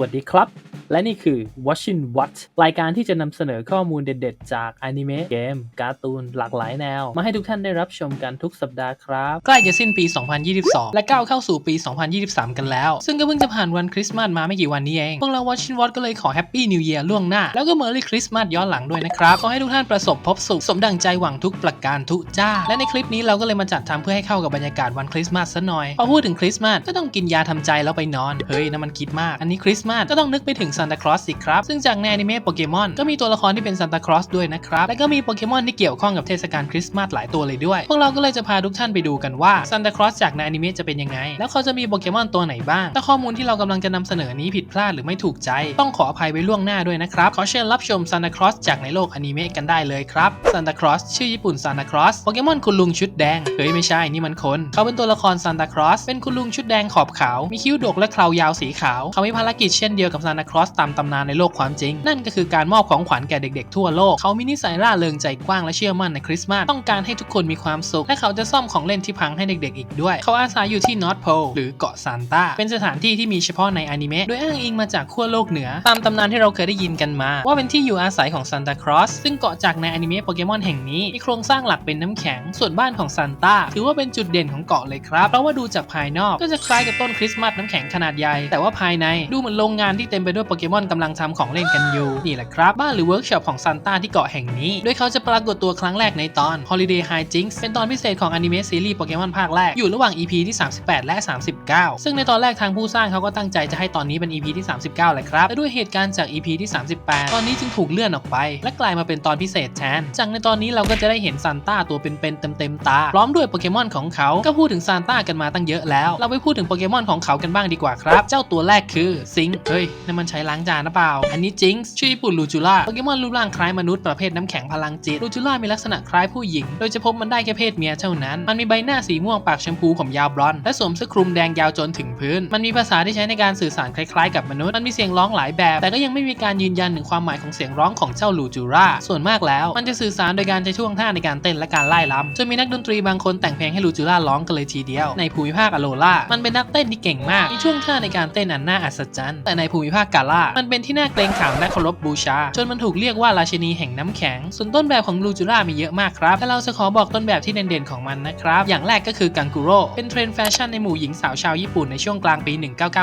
วัสดีครับ และนี่คือ Watching What รายการที่จะนำเสนอข้อมูลเด็ดๆ จากอนิเมะเกม การ์ตูนหลากหลายแนว มาให้ทุกท่านได้รับชมกันทุกสัปดาห์ครับ ใกล้จะสิ้นปี 2022 และก้าวเข้าสู่ปี 2023 กันแล้ว ซึ่งก็เพิ่งจะผ่านวันคริสต์มาสมาไม่กี่วันนี้เอง พวกเรา Watching What ก็เลยขอ Happy New Year ล่วงหน้า แล้วก็ Merry Christmas ย้อนหลังด้วยนะครับขอให้ทุกท่านประสบพบสุขสมดังใจหวังทุกประการทุกจ้า และในคลิปนี้เราก็เลยมาจัดทำเพื่อให้เข้ากับบรรยากาศวันคริสต์มาสซะหน่อยพอพูดถึงคริสต์มาสก็ต้องกินยาทำใจแล้วไปนอนเฮ้ยนั่นมันคิดมากอันนี้คริสต์มาสก็ต้องนึกไปถึงซานตาคลอสสิครับ ซึ่งจากในอนิเมะโปเกมอนก็มีตัวละครที่เป็นซานตาคลอสด้วยนะครับ และก็มีโปเกมอนที่เกี่ยวข้องกับเทศกาลคริสต์มาสหลายตัวเลยด้วย พวกเราก็เลยจะพาทุกท่านไปดูกันว่าซานตาคลอสจากในอนิเมะจะเป็นยังไง แล้วเขาจะมีโปเกมอนตัวไหนบ้าง ถ้าข้อมูลที่เรากำลังจะนำเสนอนี้ผิดพลาดหรือไม่ถูกใจ ต้องขออภัยไว้ล่วงหน้าด้วยนะครับ ขอเชิญรับชมซานตาคลอสจากในโลกอนิเมะกันได้เลยครับซานตาคลอสชื่อญี่ปุ่นซานตาคลอสโปเกมอนคุณลุงชุดแดงเฮ้ยไม่ใช่นี่มันคนเขาเป็นตัวละครซานตาคลอสเป็นคุณลุงชุดแดงขอบขาวมีคิ้วดกและเครายาวสีขาวเขามีภารกิจเช่นเดียวกับซานตาคลอสตามตำนานในโลกความจริง นั่นก็คือการมอบของขวัญแก่เด็กๆทั่วโลก เขามีนิสัยร่าเริงใจกว้างและเชื่อมั่นในคริสต์มาสต้องการให้ทุกคนมีความสุข และเขาจะซ่อมของเล่นที่พังให้เด็กๆอีกด้วย เขาอาศัยอยู่ที่นอร์ทโพลหรือเกาะซานตาเป็นสถานที่ที่มีเฉพาะในอนิเมะโดยอ้างอิงมาจากขั้วโลกเหนือ ตามตำนานที่เราเคยได้ยินกันมา ว่าเป็นที่อยู่อาศัยของซานตาครอสซึ่งเกาะจากในอนิเมะโปเกมอนแห่งนี้มีโครงสร้างหลักเป็นน้ำแข็ง ส่วนบ้านของซานตาถือว่าเป็นจุดเด่นของเกาะเลยครับเพราะว่าดูจากภายนอกก็จะคล้ายกับต้นคริสต์มาสน้ำแข็งขนาดใหญ่แต่ว่าภายในดูเหมือนโรงงานที่เต็มไปด้วยโปเกมอนกำลังทำของเล่นกันอยู่ นี่แหละครับ บ้านหรือเวิร์กช็อปของซานต้าที่เกาะแห่งนี้ โดยเขาจะปรากฏตัวครั้งแรกในตอน Holiday Hijinks เป็นตอนพิเศษของอนิเมะซีรีส์โปเกมอนภาคแรก อยู่ระหว่าง EP ที่ 38 และ 39 ซึ่งในตอนแรกทางผู้สร้างเขาก็ตั้งใจจะให้ตอนนี้เป็น EP ที่ 39แหละครับแต่ด้วยเหตุการณ์จาก EP ที่ 38 ตอนนี้จึงถูกเลื่อนออกไป และกลายมาเป็นตอนพิเศษแทน จากในตอนนี้เราก็จะได้เห็นซานต้าตัวเป็นๆเต็มๆตา พร้อมด้วยโปเกมอนของเขา ก็พูดถึงซานต้ากันมาตั้งเยอะแล้ว เราไปพูดถึงโปเกมอนของเขากันบ้างดีกว่าครับ เจ้าตัวแรกคือซิงเฮ้ยนั่นมันใช้ล้างจานหรือเปล่า อันนี้จิงชื่อญี่ปุ่นลูจูล่าโปเกมอนรูปร่างคล้ายมนุษย์ประเภทน้ำแข็งพลังจิตลูจูล่ามีลักษณะคล้ายผู้หญิง โดยจะพบมันได้แค่เพศเมียเท่านั้น มันมีใบหน้าสีม่วงปากชมพูผมยาวบลอนด์และสวมเสื้อคลุมแดงยาวจนถึงพื้น มันมีภาษาที่ใช้ในการสื่อสารคล้ายๆ กับมนุษย์ มันมีเสียงร้องหลายแบบ แต่ก็ยังไม่มีการยืนยันถึงความหมายของเสียงร้องของเจ้าลูจูราส่วนมากแล้ว มันจะสื่อสารโดยการใช้ช่วงท่าในการเต้นและการไล่ลำจนมีนักดนตรีบางคนแต่งเพลงให้ลูจูราร้องกันเลยทีเดียว ในภูมิภาคอโลล่ามันเป็นนักเต้นที่เก่งมากมีช่วงท่าในการเต้นอันน่าอัศจรรย์แต่ในภูมิภาคกาลา มันเป็นที่น่าเกรงขามและเคารพบูชา จนมันถูกเรียกว่าราชินีแห่งน้ำแข็ง ส่วนต้นแบบของลูจูรามีเยอะมากครับ แต่เราจะขอบอกต้นแบบที่เด่นๆของมันนะครับ อย่างแรกก็คือกังกุโร่ เป็นเทรนด์แฟชั่นในหมู่หญิงสาวชาวญี่ปุ่นในช่วงกลางปี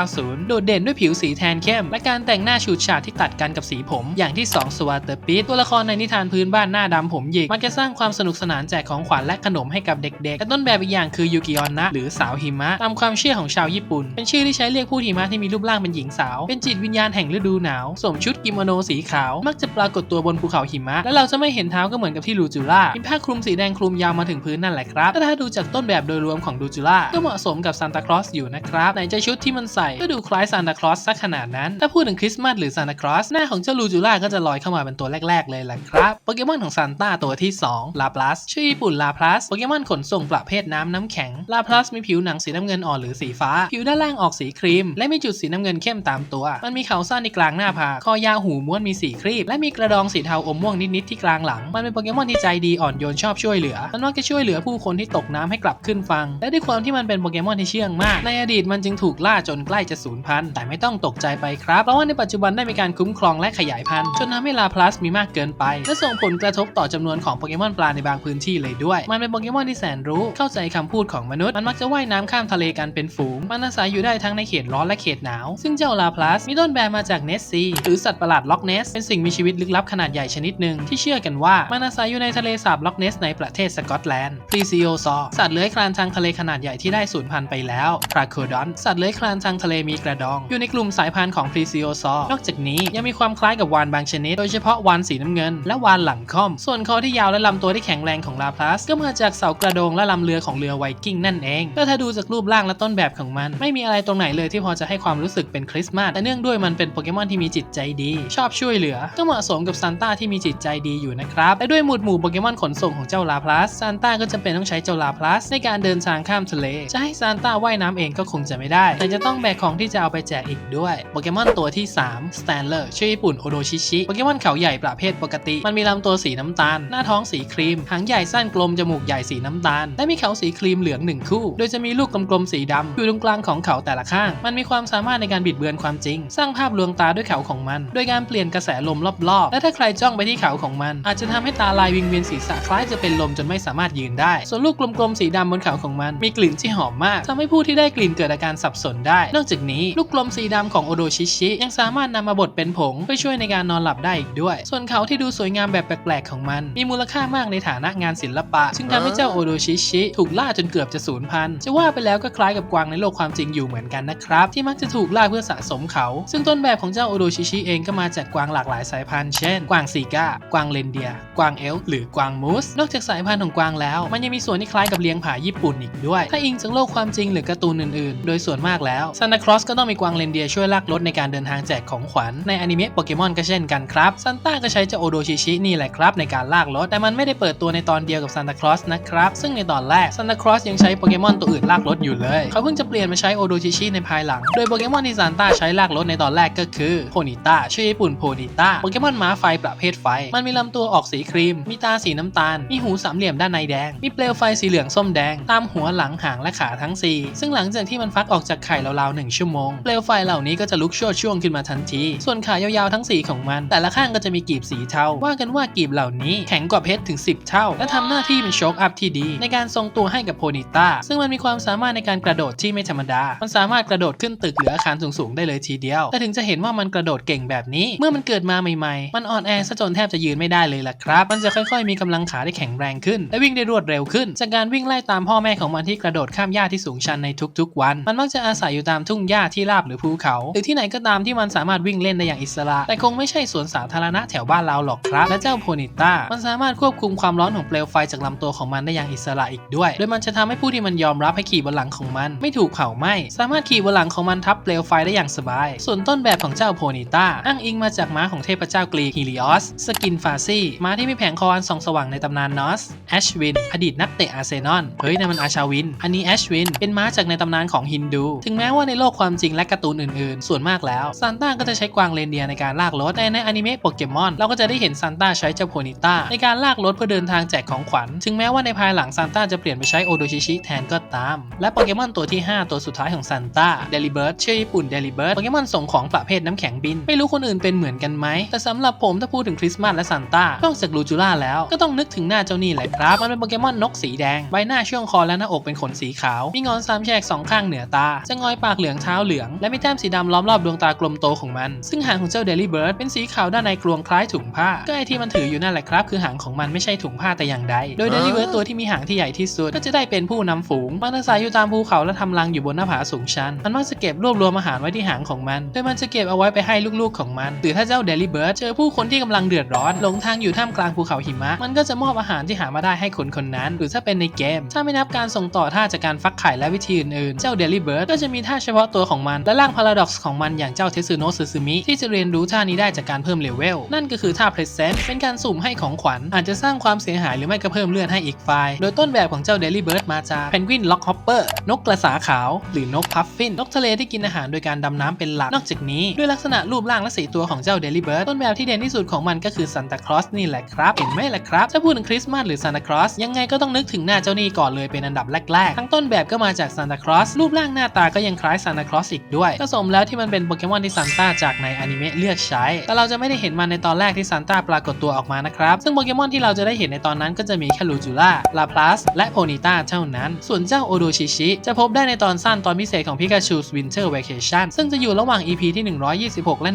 1990 โดดเด่นด้วยผิวสีแทนเข้ม และการแต่งหน้าฉูดฉาดที่ตัดกันกับสีผม อย่างที่ 2 สวาเตอร์ปิดตัวละครในนิทานพื้นบ้านหน้าดำผมหยิก มันจะสร้างความสนุกสนานแจกของขวัญและขนมให้กับเด็กๆและต้นแบบอีกอย่างคือยูกิออนนะหรือสาวหิมะ ตามความเชื่อของชาวญี่ปุ่น เป็นชื่อที่ใช้เรียกผู้หิมะที่มีรูปร่างเป็นหญิงสาว เป็นจิตวิญญาณแห่งฤดูหนาวสวมชุดกิโมโนสีขาว มักจะปรากฏตัวบนภูเขาหิมะ และเราจะไม่เห็นเท้าก็เหมือนกับที่ลูจูล่ามีผ้าคลุมสีแดงคลุมยาวมาถึงพื้นนั่นแหละครับแต่ถ้าดูจากต้นแบบโดยรวมของลูจูล่าก็เหมาะสมกับซานตาคลอสอยู่นะครับไหนจะชุดที่มันใส่ก็ดูคล้ายซานตาคลอสสักขนาดนั้น ถ้าพูดถึงคริสต์มาสหรือซานตาคลอสหน้าของเจ้าลูจูล่าก็จะลอยเข้ามาเป็นตัวแรก ๆ เลยแหละครับโปเกมอนของซานต้าตัวที่2ลาพลัสชื่อญี่ปุ่นลาพลัสโปเกมอนขนส่งประเภทน้ำน้ำแข็งลาพลัสมีผิวหนังสีน้ำเงินอ่อนหรือสีฟ้า ผิวด้านล่างออกสีครีม และมีจุดสีน้ำเงินเข้มตามตัว มันมีเขาสั้นในกลางหน้าผากคอยาวหูม้วนมีสีครีบ และมีกระดองสีเทาอมม่วงนิดๆที่กลางหลัง มันเป็นโปเกมอนที่ใจดีอ่อนโยนชอบช่วยเหลือมันมักจะช่วยเหลือผู้คนที่ตกน้ำให้กลับขึ้นฟัง และด้วยความที่มันเป็นโปเกมอนที่เชื่องมาก ในอดีตมันจึงถูกล่าจนใกล้จะสูญพันธุ์แต่ไม่ต้องตกใจไปครับ เพราะว่าในปัจจุบันได้มีการคุ้มครองและขยายพันธุ์จนทำให้ลาพลัสมีมากเกินไป และส่งผลกระทบต่อจำนวนของโปเกมอนปลาในบางพื้นที่เลยด้วย มันเป็นโปเกมอนที่แสนรู้เข้าใจคำพูดของมนุษย์มันมักจะว่ายน้ำข้ามทะเลกันเป็นฝูง มันอาศัยอยู่ได้ทั้งในเขตร้อนและเขตหนาว ซึ่งเจ้าลาพลัสมีต้นแบบมาจากเนสซีหรือสัตว์ประหลาดล็อกเนสเป็นสิ่งมีชีวิตลึกลับขนาดใหญ่ชนิดหนึ่งที่เชื่อกันว่ามันอาศัยอยู่ในทะเลสาบล็อกเนสในประเทศสกอตแลนด์พลีซิโอซอสัตว์เลื้อยคลานทางทะเลขนาดใหญ่ที่ได้สูญพันธุ์ไปแล้วคราโคดอนสัตว์เลื้อยคลานทางทะเลมีกระดอง อยู่ในกลุ่มสายพันธุ์ของพลีซิโอซอนอกจากนี้ยังมีความคล้ายกับวานบางชนิด โดยเฉพาะวานสีน้ำเงิน และวานหลังค่อม ส่วนคอที่ยาวและลำตัวที่แข็งแรงของลาพลัสก็มาจากเสากระโดงและลำเรือของเรือไวกิ้งนั่นเองก็ถ้าดูจากรูปร่างและต้นแบบของมัน ไม่มีอะไรตรงไหนเลยที่พอจะให้ความรู้สึกเป็นคริสต์มาสแต่เนื่องด้วยมันเป็นโปเกมอนที่มีจิตใจดี ชอบช่วยเหลือ ก็เหมาะสมกับซานต้าที่มีจิตใจดีอยู่นะครับ และด้วยหมุดหมู่โปเกมอนขนส่งของเจ้าลาพลัสซานต้าก็จะเป็นต้องใช้เจ้าลาพลัสในการเดินทางข้ามทะเล จะให้ซานต้าว่ายน้ำเองก็คงจะไม่ได้ แต่จะต้องแบกของที่จะเอาไปแจกอีกด้วย โปเกมอนตัวที่ 3 Stanler ชื่อญี่ปุ่นโอโดชิชิ โปเกมอนเขาใหญ่ประเภทปกติ มันมีลำตัวสีน้ำตาล หน้าท้องสีครีม หางใหญ่สั้นกลม จมูกใหญ่สีน้ำตาล และมีเขาสีครีมเหลืองหนึ่งคู่ โดยจะมีลูกกลมๆสีดำอยู่ตรงกลางของเขาแต่ละข้าง มันมีความสามารถในการบิดเบือนความจริง สร้างภาพดวงตาด้วยเขาของมัน โดยการเปลี่ยนกระแสลมรอบๆ และถ้าใครจ้องไปที่เขาของมัน อาจจะทำให้ตาลายวิงเวียนศีรษะคล้ายจะเป็นลมจนไม่สามารถยืนได้ ส่วนลูกกลมๆสีดำบนเขาของมัน มีกลิ่นที่หอมมากทำให้ผู้ที่ได้กลิ่นเกิดอาการสับสนได้ นอกจากนี้ลูกกลมสีดำของโอโดชิชิยังสามารถนำมาบดเป็นผงเพื่อช่วยในการนอนหลับได้อีกด้วย ส่วนเขาที่ดูสวยงามแบบแปลกๆของมัน มีมูลค่ามากในฐานะงานศิลปะ ซึ่งทำให้เจ้าโอโดชิชิถูกล่าจนเกือบจะสูญพันธุ์จะว่าไปแล้วก็คล้ายกับกวางในโลกความจริงอยู่เหมือนกันนะครับที่มักจะถูกล่าเพื่อสะสมเขา ซึ่งต้นแแบบของเจ้าโอโดชิชิเองก็มาจากกวางหลากหลายสายพันธุ์เช่น กวางซีก้ากวางเลนเดีย กวางเอลหรือกวางมูส นอกจากสายพันธุ์ของกวางแล้ว มันยังมีส่วนที่คล้ายกับเลี้ยงผาญี่ปุ่นอีกด้วย ถ้าอิงจากโลกความจริงหรือการ์ตูนอื่นๆ โดยส่วนมากแล้วซานตาคลอสก็ต้องมีกวางเลนเดียช่วยลากรถในการเดินทางแจกของขวัญในอนิเมะโปเกมอนก็เช่นกันครับซันต้าก็ใช้เจ้าโอโดชิชินี่แหละครับในการลากรถแต่มันไม่ได้เปิดตัวในตอนเดียวกับซานตาคลอสนะครับซึ่งในตอนแรกซานตาคลอสยังใช้โปเกมอนตัวอื่นลากรถอยู่เลยเขาเพิ่งจะเปลี่ยนมาใช้โอโดชิชิในภายหลังโดยโปเกมอนที่ซานต้าใช้ลากรถในตอนแรกก็คือโพนิต้าชื่อญี่ปุ่นโพนิต้าโปเกมอนม้าไฟประเภทไฟ มันมีลำตัวออกสีครีม มีตาสีน้ำตาล มีหูสามเหลี่ยมด้านในแดง มีเปลวไฟสีเหลืองส้มแดง ตามหัวหลังหางและขาทั้ง 4 ซึ่งหลังจากที่มันฟักออกจากไข่ราวๆหนึ่งชั่วโมง เปลวไฟเหล่านี้ก็จะลุกชนช่วงขึ้นมาทันที ส่วนขายาวๆทั้ง 4 ของมัน แต่ละข้างก็จะมีกีบสีเทา ว่ากันว่ากีบเหล่านี้แข็งกว่าเพชรถึง 10 เท่า และทำหน้าที่เป็นโชคอัพที่ดี ในการทรงตัวให้กับโพนิต้า ซึ่งมันมีความสามารถในการกระโดดที่ไม่ธรรมดา มันสามารถกระโดดขึ้นตึกหรืออาคารสูงๆได้เลยทีเดียว แต่ถึงจะเห็นว่ามันกระโดดเก่งแบบนี้ เมื่อมันเกิดมาใหม่ๆ มันอ่อนแอซะจนแทบจะยืนไม่ได้เลยล่ะครับ มันจะค่อยๆ มีกำลังขาที่แข็งแรงขึ้น และวิ่งได้รวดเร็วขึ้น จากการวิ่งไล่ตามพ่อแม่ของมันที่กระโดดข้ามหญ้าที่สูงชันในทุกๆ วัน มันมักจะอาศัยอยู่ตามทุ่งหญ้าที่ราบหรือภูเขา หรือที่ไหนก็ตามที่มันสามารถวิ่งเล่นได้อย่างอิสระ แต่คงไม่ใช่สวนสาธารณะแถวบ้านเราหรอกครับ และเจ้าโพนิต้ามันสามารถควบคุมความร้อนของเปลวไฟจากลำตัวของมันได้อย่างอิสระอีกด้วย โดยมันจะทำให้ผู้ที่มันยอมรับให้ขี่บนหลังของมัน ไม่ถูกเผาไหม้สามารถขี่บนหลังของมันทับเปลวไฟได้อย่างสบาย ส่วนต้นแบบของเจ้าโพนิต้าอ้างอิงมาจากม้าของเทพเจ้ากรีกฮิลิออส สกินฟาซี่ ม้าที่มีแผงคออันส่องสว่างในตำนานนอส แอชวิน อดีตนักเตะอาร์เซนอล เฮ้ยนั่นมันอาชาวิน อันนี้แอชวิน เป็นม้าจากในตำนานของฮินดู ถึงแม้ว่าในโลกความจริงและการ์ตูนอื่นๆ ส่วนมากแล้วซานต้าก็จะใช้กวางเรนเดียในการลากรถแต่ในอนิเมะโปเกมอนเราก็จะได้เห็นซานต้าใช้เจ้าโพนิต้าในการลากรถเพื่อเดินทางแจกของขวัญ ถึงแม้ว่าในภายหลังซานต้าจะเปลี่ยนไปใช้โอโดชิชิแทนก็ตาม และโปเกมอนตัวที่ 5 ตัวสุดท้ายของซานต้าเดลิเบิร์ดชื่อญี่ปุ่นเดลิเบิร์ดโปเกมอนส่งของปประเภทน้ำแข็งบิน ไม่รู้คนอื่นเป็นเหมือนกันไหม แต่สำหรับผมถ้าพูดถึงคริสต์มาสและซานต้านอกจากลูจูล่าแล้วก็ต้องนึกถึงหน้าเจ้านี่แหละครับ มันเป็นโปเกมอนนกสีแดง ใบหน้าช่วงคอและหน้าอกเป็นขนสีขาว มีงอนสามแฉกสองข้างเหนือตา จะงอยปากเหลืองเท้าเหลือง และมีแต้มสีดำล้อมรอบดวงตากลมโตของมัน ซึ่งหางของเจ้าเดลี่เบิร์ดเป็นสีขาวด้านในกลวงคล้ายถุงผ้า ก็ไอที่มันถืออยู่นั่นแหละครับ คือหางของมันไม่ใช่ถุงผ้าแต่อย่างใด โดยเดลี่เบิร์ดตัวที่มีหางที่ใหญ่ที่สุดก็จะได้เป็นผู้นำฝูงมันอาศัยอยู่ตามภูเขาและทำรังอยู่บนหน้าผาสูงชัน มันมักจะเก็บรวบรวมอาหารไว้ที่หางของมัน โดยมันจะเก็บเอาไว้ไปให้ลูกๆของมัน หรือถ้าเจ้าเดลี่เบิร์ดเจอผู้คนที่กำลังเดือดร้อนหลงทางอยู่ท่ามกลางภูเขาหิมะ มันก็จะมอบอาหารที่หามาได้ให้คนคนนั้น หรือถ้าเป็นในเกม ถ้าไม่นับการส่งต่อท่าจากการฟักไข่และวิธีอื่นๆ เจ้าเดลี่เบิร์ดก็จะมีท่าเฉพาะตัวของมันและร่างพาราด็อกซ์ของมันอย่างเจ้าเทสึโนะซึซึมิที่จะเรียนรู้ท่านี้ได้จากการเพิ่มเลเวลนั่นก็คือท่าเพรสเซนต์เป็นการสุ่มให้ของขวัญ อาจจะสร้างความเสียหายหรือไม่ก็เพิ่มเลือดให้อีกฝ่ายโดยต้นแบบของเจ้าเดลี่เบิร์ดมาจากเพนกวินล็อกฮอปเปอร์นกกระสาขาว หรือนกพัฟฟินนกทะเลที่กินอาหารโดยการดำน้ำเป็นหลักนอกจากนี้ด้วยลักษณะรูปร่างและสีตัวของเจ้าเดลี่เบิร์ดต้นแบบที่เด่นที่สุดของมันก็คือซันตาคลอสนี่แหละครับ เห็นไหมล่ะครับ ถ้าพูดถึงคริสต์มาสหรือซานตาคลอสยังไงก็ต้องนึกถึงหน้าเจ้านี่ก่อนเลยเป็นอันดับแรกๆ ทั้งต้นแบบก็มาจากซานตาคลอสรูปร่างหน้าตาก็ยังคล้ายซานตาคลอสอีกด้วยก็สมแล้วที่มันเป็นโปเกมอนที่ซานต้าจากในอนิเมะเลือกใช้ แต่เราจะไม่ได้เห็นมันในตอนแรกที่ซานต้าปรากฏตัวออกมานะครับซึ่งโปเกมอนที่เราจะได้เห็นในตอนนั้นก็จะมีแค่ลูจูล่าลาพลัสและโพนิต้าเท่านั้น ส่วนเจ้าโอโดชิชิจะพบได้ในตอนสั้นตอนพิเศษของพิกาชูสวินเทอร์ a ว a t i o n ซึ่งจะอยู่ระหว่าง EP ที่126 และ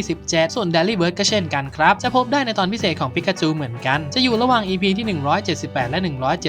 127 ส่วน d ด l ี y Bird ก็เช่นกันครับ จะพบได้ในตอนพิเศษของพิกาจูเหมือนกัน จะอยู่ระหว่าง EP ที่ 178 และ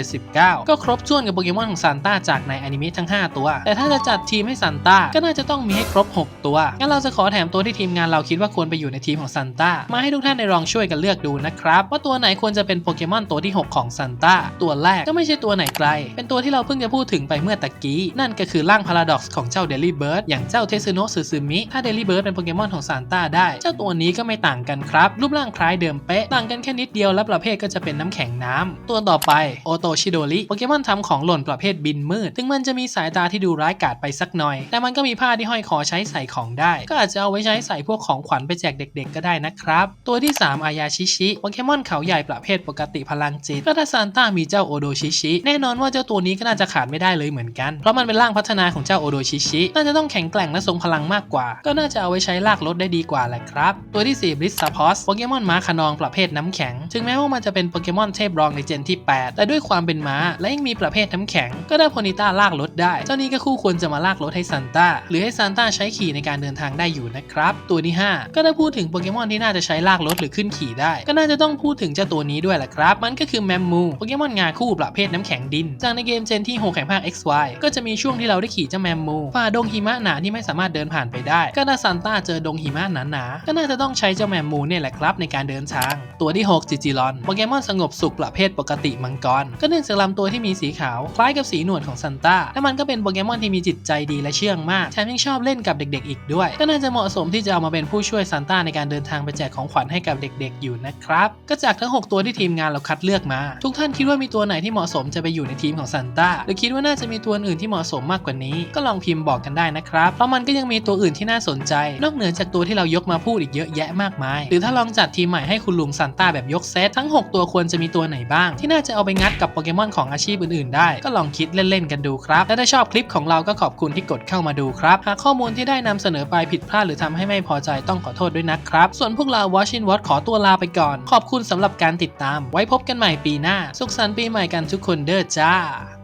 179 ก็ครบถ้วนกับโปเกมอนของซานต้าจากในอนิเมะทั้ง 5 ตัว แต่ถ้าจะจัดทีมให้ซานต้าก็น่าจะต้องมีให้ครบ 6 ตัว งั้นเราจะขอแถมตัวที่ทีมงานเราคิดว่าควรไปอยู่ในทีมของซานต้า มาให้ทุกท่านได้ลองช่วยกันเลือกดูนะครับว่าตัวไหนควรจะเป็นโปเกมอนตัวที่ 6 ของซานต้า ตัวแรกก็ไม่ใช่ตัวไหนไกล เป็นตัวที่เราเพิ่งจะพูดถึงไปเมื่อตะกี้ นั่นก็คือร่างพาราด็อกซ์ของเจ้าเดลี่เบิร์ดอย่างเจ้าเทสึโนะซึซึมิถ้าเดลีเบิร์ดเป็นโปเกมอนของซานต้าได้ เจ้าตัวนี้ก็ไม่ต่างกันครับ รูปร่างคล้ายเดิมเป๊ะ ต่างกันแค่นิดเดียวและประเภทก็จะเป็นน้ำแข็งน้ำตัวต่อไปโอโตชิโดริโปเกมอนทำของหล่นประเภทบินมืด ถึงมันจะมีสายตาที่ดูร้ายกาจไปสักหน่อย แต่มันก็มีผ้าที่ห้อยคอใช้ใส่ของได้ ก็อาจจะเอาไว้ใช้ใส่พวกของขวัญไปแจกเด็ก ๆ ก็ได้นะครับ ตัวที่ 3 อายาชิชิโปเกมอนเขาใหญ่ประเภทปกติพลังจิต ก็ถ้าซานต้ามีเจ้าโอโดชิชิ แน่นอนว่าเจ้าตัวนี้ก็น่าจะขาดไม่ได้เลยเหมือนกัน เพราะมันเป็นร่างพัฒนาของเจ้าโอโดชิชิ น่าจะต้องแข็งแกร่งและทรงพลังมากกว่า ก็น่าจะเอาไว้ใช้ลากรถได้ดีกว่าแหละครับ ตัวที่4 b l i z z a p o s โปเกมอนม้าขนองประเภทน้ำแข็ง ถึงแม้ว่ามันจะเป็นโปเกมอนเทพรองในเจนที่ 8 แต่ด้วยความเป็นม้าและยังมีประเภทน้ำแข็ง ก็ได้โพนิต้าลากรถได้ เจ้านี้ก็คู่ควรจะมาลากรถให้ซันต้าหรือให้ซันต้าใช้ขี่ในการเดินทางได้อยู่นะครับ ตัวที่ 5 ก็ได้พูดถึงโปเกมอนที่น่าจะใช้ลากรถหรือขึ้นขี่ได้ ก็น่าจะต้องพูดถึงเจ้าตัวนี้ด้วยแหละครับ มันก็คือแมมมูโปเกมอนงาคู่ประเภทน้ำแข็งดิน จากในเกมเจนที่6แห่งภาค XY ก็จะมีช่วงที่เราได้ขี่เจ้าแมมมูฝ่าดงหิมะหนาที่ไม่สามารถเดินผ่านไปได้ก็ถ้าซันต้าเจอดงหิมะหนาๆ ก็น่าจะต้องใช้เจ้าแมมมูเนี่ยแหละครับในการเดินทาง ตัวที่ 6 จิจิลอนโปเกมอนสงบสุขประเภทปกติมังกร ก็เนื่องจากลำตัวที่มีสีขาว คล้ายกับสีหนวดของซันต้า และมันก็เป็นโปเกมอนที่มีจิตใจดีและเชื่องมาก แถมยังชอบเล่นกับเด็กๆ อีกด้วย ก็น่าจะเหมาะสมที่จะเอามาเป็นผู้ช่วยซันต้าในการเดินทางไปแจกของขวัญให้กับเด็กๆ อยู่นะครับ ก็จากทั้ง 6 ตัวที่ทีมงานเราคัดเลือกมา ทุกท่านคิดว่ามีตัวไหนที่เหมาะสมจะไปอยู่ในทีมของซันต้า หรือคิดว่าน่าจะมีตัวอื่นที่เหมาะสมมากกว่านี้ ก็ลองพิมพ์บอกกันได้นะครับ เพราะมันก็ยังมีตัวอื่นที่น่าสนใจ นอกเหนือจากตัวที่เรายกมาพูดอีกเยอะแยะมากมาย หรือถ้าลองจัดทีมใหม่ให้คุณลุงซันต้าแบบยกเซตทั้ง 6 ตัวควรจะมีตัวไหนบ้าง ที่น่าจะเอาไปงัดกับโปเกมอนของอาชีพอื่นๆได้ ก็ลองคิดเล่นๆกันดูครับและถ้าชอบคลิปของเราก็ขอบคุณที่กดเข้ามาดูครับหากข้อมูลที่ได้นำเสนอไปผิดพลาดหรือทำให้ไม่พอใจต้องขอโทษด้วยนะครับส่วนพวกเรา Watching Watch ขอตัวลาไปก่อน ขอบคุณสำหรับการติดตาม ไว้พบกันใหม่ปีหน้า สุขสันต์ปีใหม่กันทุกคนเด้อจ้า